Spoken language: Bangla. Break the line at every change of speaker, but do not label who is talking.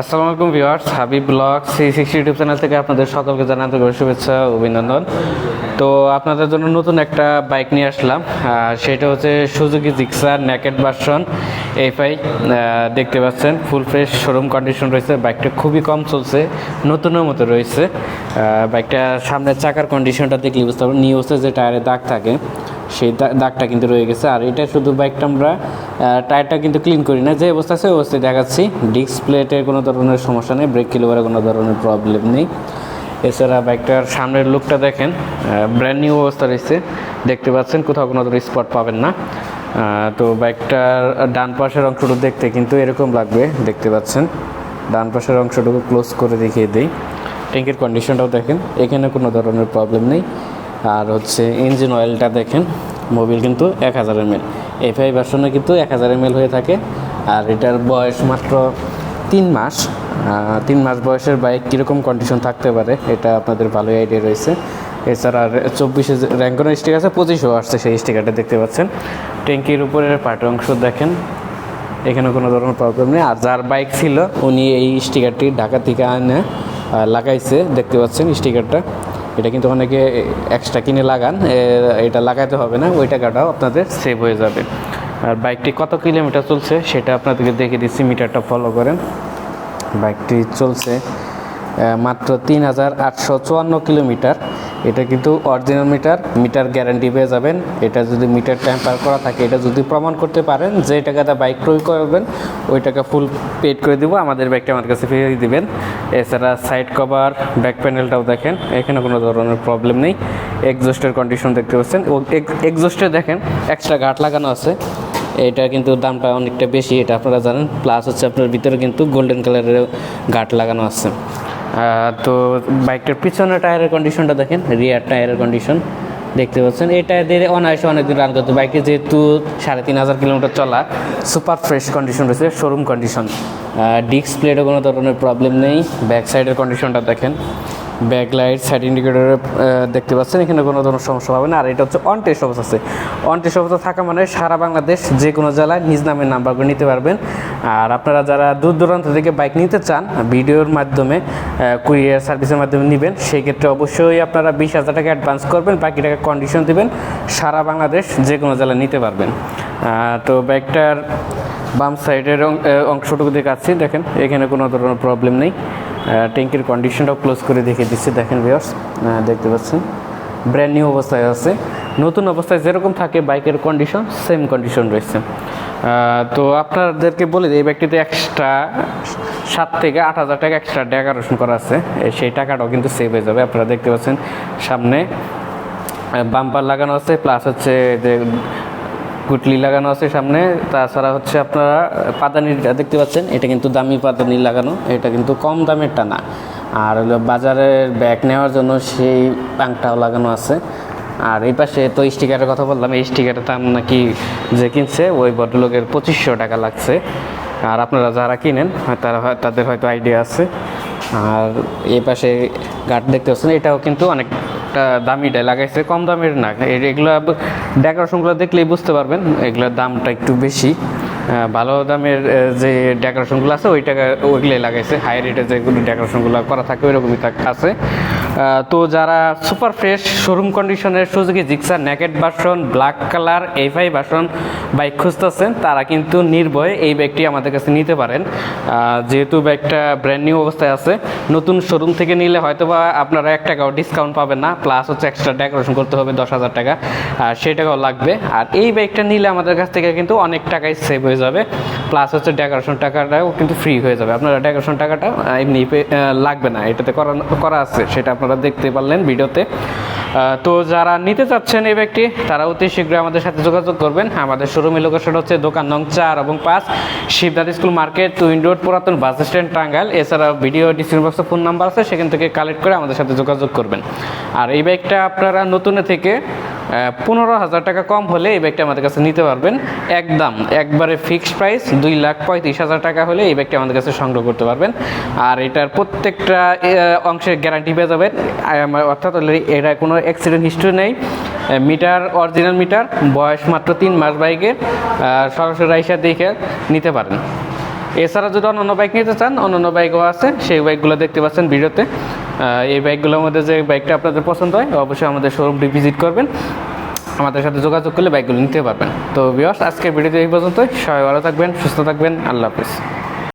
আসসালামু আলাইকুম viewers, Habib blog C sixty YouTube channel থেকে আপনাদের সকলকে জানাতে আন্তরিক শুভেচ্ছা অভিনন্দন। তো আপনাদের জন্য নতুন একটা বাইক নিয়ে আসলাম সেটা হচ্ছে Suzuki Gixxer naked version FI দেখতে পাচ্ছেন ফুল ফ্রেশ শোরুম কন্ডিশন রয়েছে বাইকটা খুবই কম চলছে, নতুনের মতো রয়েছে বাইকটা সামনের চাকার কন্ডিশনটা দেখলে বুঝতে পারবেন নিউজে যে টায়ারে দাগ থাকে। সেই দাগটা কিন্তু রয়ে গেছে। আর এটা শুধু বাইকটা আমরা টায়ারটা কিন্তু ক্লিন করি না। যে অবস্থা আছে অবস্থায় দেখাচ্ছি। ডিস্ক প্লেটের কোনো ধরনের সমস্যা নেই ব্রেক কিলোবারে কোনো ধরনের প্রবলেম নেই। এছাড়া বাইকটার সামনের লুকটা দেখেন ব্র্যান্ড নিউ অবস্থা রয়েছে। দেখতে পাচ্ছেন, কোথাও কোনো ধরনের স্পট পাবেন না। তো বাইকটার ডান পাশের অংশটুকু দেখতে কিন্তু এরকম লাগবে, দেখতে পাচ্ছেন। ডান পাশের অংশটুকু ক্লোজ করে দেখিয়ে দিই। ট্যাঙ্কের কন্ডিশনটাও দেখেন, এখানে কোনো ধরনের প্রবলেম নেই। আর হচ্ছে ইঞ্জিন অয়েলটা দেখেন মোবিল কিন্তু এক হাজার এমএল এফআই ভার্সনে কিন্তু এক হাজার এমএল হয়ে থাকে। আর এটার বয়স মাত্র তিন মাস। তিন মাস বয়সের বাইক কীরকম কন্ডিশন থাকতে পারে, এটা আপনাদের ভালোই আইডিয়া রয়েছে। এছাড়া চব্বিশে র্যাঙ্কনের স্টিক আছে, পঁচিশও আসছে সেই স্টিকারটা দেখতে পাচ্ছেন। ট্যাঙ্কির উপরের পাটের অংশ দেখেন, এখানে কোনো ধরনের প্রবলেম নেই। আর যার বাইক ছিল, উনি এই স্টিকারটি ঢাকা থেকে আনে লাগাইছে, দেখতে পাচ্ছেন স্টিকারটা এটা কিন্তু অনেকে এক্সট্রা কিনে লাগান এটা লাগাতে হবে না, ওই টাকাটাও আপনাদের সেভ হয়ে যাবে। আর বাইকটি কত কিলোমিটার চলছে সেটা আপনাদেরকে দেখে দিচ্ছি, মিটারটা ফলো করেন। বাইকটি চলছে মাত্র তিন হাজার আটশো চুয়ান্ন কিলোমিটার। এটা কিন্তু অরিজিনাল মিটার মিটার গ্যারান্টি পেয়ে যাবেন। এটা যদি মিটার ট্যাম্পার করা থাকে, এটা যদি প্রমাণ করতে পারেন যে টাকাটা বাইক ক্রয় করবেন, ওই টাকা ফুল পেড করে দিব, আমাদের বাইকটা আমার কাছে ফিরিয়ে দিবেন। এছাড়া সাইড কভার ব্যাক প্যানেলটাও দেখেন, এখানে কোনো ধরনের প্রবলেম নেই। এক্সজস্টের কন্ডিশন দেখতে পাচ্ছেন। ও এক্সজস্টে দেখেন এক্সট্রা ঘাট লাগানো আছে। এটা কিন্তু দামটা অনেকটা বেশি, এটা আপনারা জানেন। প্লাস হচ্ছে আপনার ভিতরে কিন্তু গোল্ডেন কালারের গাট লাগানো আছে। তো বাইকটার পিছনের টায়ারের কন্ডিশনটা দেখেন রিয়ার টায়ারের কন্ডিশন দেখতে পাচ্ছেন, এই টায়ার দিয়ে অনায়াসে অনেকদিন রান করতে বাইকে যেহেতু সাড়ে তিন হাজার কিলোমিটার চলা সুপার ফ্রেশ কন্ডিশন রয়েছে শোরুম কন্ডিশন ডিস্ক প্লেটও কোনো ধরনের প্রবলেম নেই। ব্যাক সাইডের কন্ডিশনটা দেখেন। ব্যাক লাইট সাইড ইন্ডিকেটর দেখতে পাচ্ছেন, এখানে কোনো ধরনের সমস্যা হবে না। আর এটা হচ্ছে অন টেস্ট অবস্থা আছে। অন টেস্ট অবস্থা থাকা মানে সারা বাংলাদেশ যে কোনো জেলায় নিজ নামের নাম্বারগুলো নিতে পারবেন। আর আপনারা যারা দূর দূরান্ত থেকে বাইক নিতে চান, ভিডিওর মাধ্যমে কুরিয়ার সার্ভিসের মাধ্যমে নেবেন সেই ক্ষেত্রে অবশ্যই আপনারা বিশ হাজার টাকা অ্যাডভান্স করবেন, বাকি টাকা কন্ডিশন দেবেন, সারা বাংলাদেশ যে কোনো জেলায় নিতে পারবেন। তো বাইকটার বাম সাইডের অংশটুকু দেখাচ্ছি, দেখেন, এখানে কোনো ধরনের প্রবলেম নেই। ট্যাঙ্কির কন্ডিশনটাও ক্লোজ করে দেখে দিচ্ছি, দেখেন ভিওর্স দেখতে পাচ্ছেন ব্র্যান্ড নিউ অবস্থায় আছে। নতুন অবস্থায় যেরকম থাকে বাইকের কন্ডিশন সেম কন্ডিশন রয়েছে। তো আপনাদেরকে বলে দিই, এই ব্যাগটিতে এক্সট্রা সাত থেকে আট হাজার টাকা এক্সট্রা ডেকোরেশন করা আছে। সেই টাকাটাও কিন্তু সেভ হয়ে যাবে। আপনারা দেখতে পাচ্ছেন সামনে বাম্পার লাগানো আছে প্লাস হচ্ছে যে কুটলি লাগানো আছে সামনে। তাছাড়া হচ্ছে আপনারা পাদানিটা দেখতে পাচ্ছেন, এটা কিন্তু দামি পাদানি লাগানো, এটা কিন্তু কম দামেরটা না। আর হলো বাজারের ব্যাগ নেওয়ার জন্য সেই পাংটাও লাগানো আছে। আর এই পাশে তো স্টিকারের কথা বললাম, এই স্টিকারের দাম নাকি যে কিনছে, ওই ভদ্রলোকের পঁচিশশো টাকা লাগছে। আর আপনারা যারা কিনেন, তারা তাদের হয়তো আইডিয়া আছে। আর এই পাশে গাট দেখতে পাচ্ছেন, এটাও কিন্তু অনেকটা দামিটা লাগাইছে, কম দামের না। এগুলো ডেকোরেশনগুলো দেখলেই বুঝতে পারবেন, এগুলোর দামটা একটু বেশি। ভালো দামের যে ডেকোরেশনগুলো আছে ওই টাকা ওইগুলোই লাগাইছে। হাই রেটে যেগুলো ডেকোরেশনগুলো করা থাকে, ওইরকমই আছে। তো যারা সুপার ফ্রেশ শোরুম কন্ডিশনের সুযোগী Gixxer naked version black colour FI version bike খুঁজতেছেন, তারা কিন্তু নির্ভয়ে এই ব্যাগটি আমাদের কাছে নিতে পারেন। যেহেতু ব্যাগটা ব্র্যান্ড নিউ অবস্থায় আছে, নতুন শোরুম থেকে নিলে হয়তো বা আপনারা এক টাকাও ডিসকাউন্ট পাবেন না প্লাস হচ্ছে এক্সট্রা ডেকোরেশন করতে হবে দশ হাজার টাকা, আর সেই টাকাও লাগবে। আর এই ব্যাগটা নিলে আমাদের কাছ থেকে কিন্তু অনেক টাকাই সেভ হয়ে যাবে প্লাস হচ্ছে ডেকোরেশন টাকাটাও কিন্তু ফ্রি হয়ে যাবে। আপনারা ডেকোরেশন টাকাটা এমনি লাগবে না, এটাতে করা করা আছে, সেটা আপনারা দেখতে পারলেন ভিডিওতে। তো যারা নিতে চাচ্ছেন এই ব্যাগটি তারা অতি শীঘ্রই আমাদের সাথে যোগাযোগ করবেন। আমাদের শোরুমের লোকেশন হচ্ছে দোকান নং চার এবং পাঁচ শিবদার স্কুল মার্কেট টুইন রোড, পুরাতন বাস স্ট্যান্ড, টাঙ্গাইল। এছাড়া ভিডিও ডিসক্রিপশন বক্সে ফোন নাম্বার আছে, সেখান থেকে কালেক্ট করে আমাদের সাথে যোগাযোগ করবেন। আর এই ব্যাগটা আপনারা নতুনে থেকে পনেরো হাজার টাকা কম হলে এই ব্যাগটা আমাদের কাছে নিতে পারবেন। একদম একবারে ফিক্সড প্রাইস দুই লাখ পঁয়ত্রিশ হাজার টাকা হলে এই ব্যাগটা আমাদের কাছে সংগ্রহ করতে পারবেন। আর এটার প্রত্যেকটা অংশের গ্যারান্টি পেয়ে যাবেন। অর্থাৎ এটা কোনো অ্যাক্সিডেন্ট হিস্ট্রি নেই। মিটার অরিজিনাল মিটার বয়স মাত্র তিন মাস বাইকের আহ, সরাসরি আইসা দেখে নিতে পারেন। এছাড়া যদি অন্যান্য বাইক নিতে চান অন্যান্য বাইকও আছে সেই বাইকগুলো দেখতে পাচ্ছেন ভিডিওতে। এই বাইকগুলোর মধ্যে যে বাইকটা আপনাদের পছন্দ হয়, অবশ্যই আমাদের শোরুমটি ভিজিট করবেন। আমাদের সাথে যোগাযোগ করলে বাইকগুলো নিতে পারবেন। তো বিয়স আজকের ভিডিওতে এই পর্যন্তই। সবাই ভালো থাকবেন, সুস্থ থাকবেন। আল্লাহ হাফিজ।